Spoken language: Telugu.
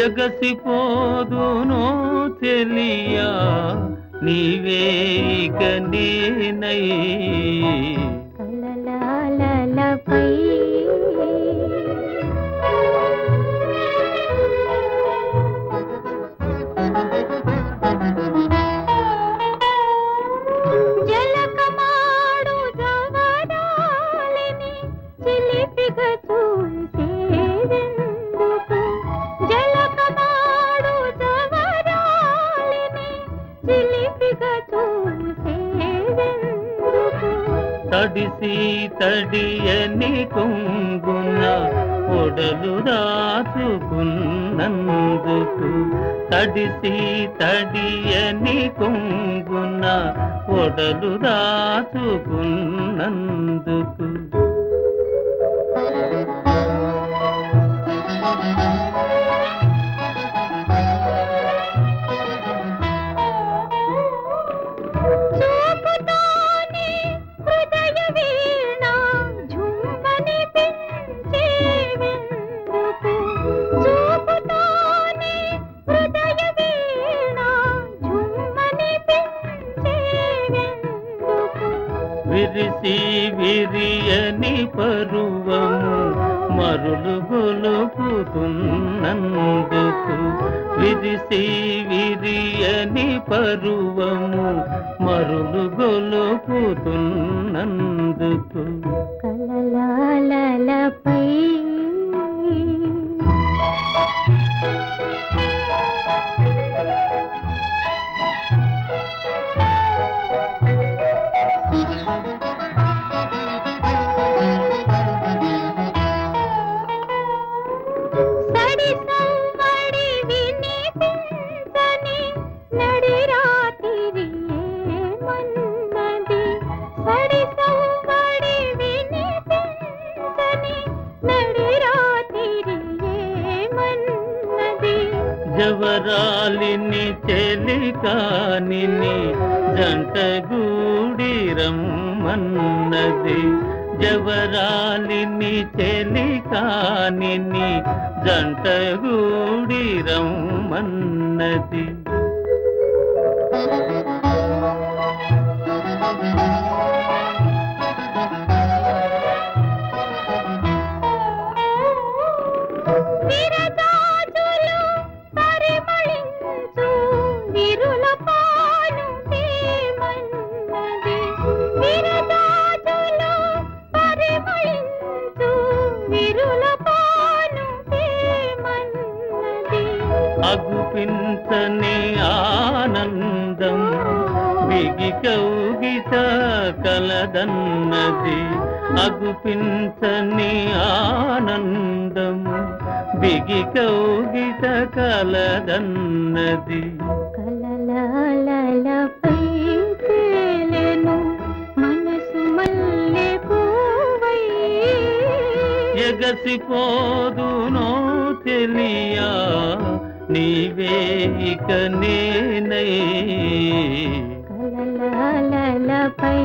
ఎగసిపోదునో తెలియా నీవే ఇక నేనై తడిసి తడియని కొంగున ఒడలు దాచుకున్నందుకు తడిసి తడియని కొంగున ఒడలు దాచుకున్నందుకు విరిసి విరియని పరువము మరులు గొలుపుతున్నందుకు విరిసి విరియని పరువము మరులు గొలుపుతున్నందుకు కలలాలపై జవరాలిని చెలికానిని జంటగూడి రమ్మన్నది. జవరాలిని చెలికానిని జంటగూడి రమ్మన్నది. అగుపించని ఆనందం బిగి కౌగిట కలదన్నది అగుపించని ఆనందం బిగి కౌగిత కలదన్నది కలలాలపై తేలెను మనసు మల్లె పూవై ఎగసిపోదునో తెలియా నీవే ఇక నేనై. కలలాలపై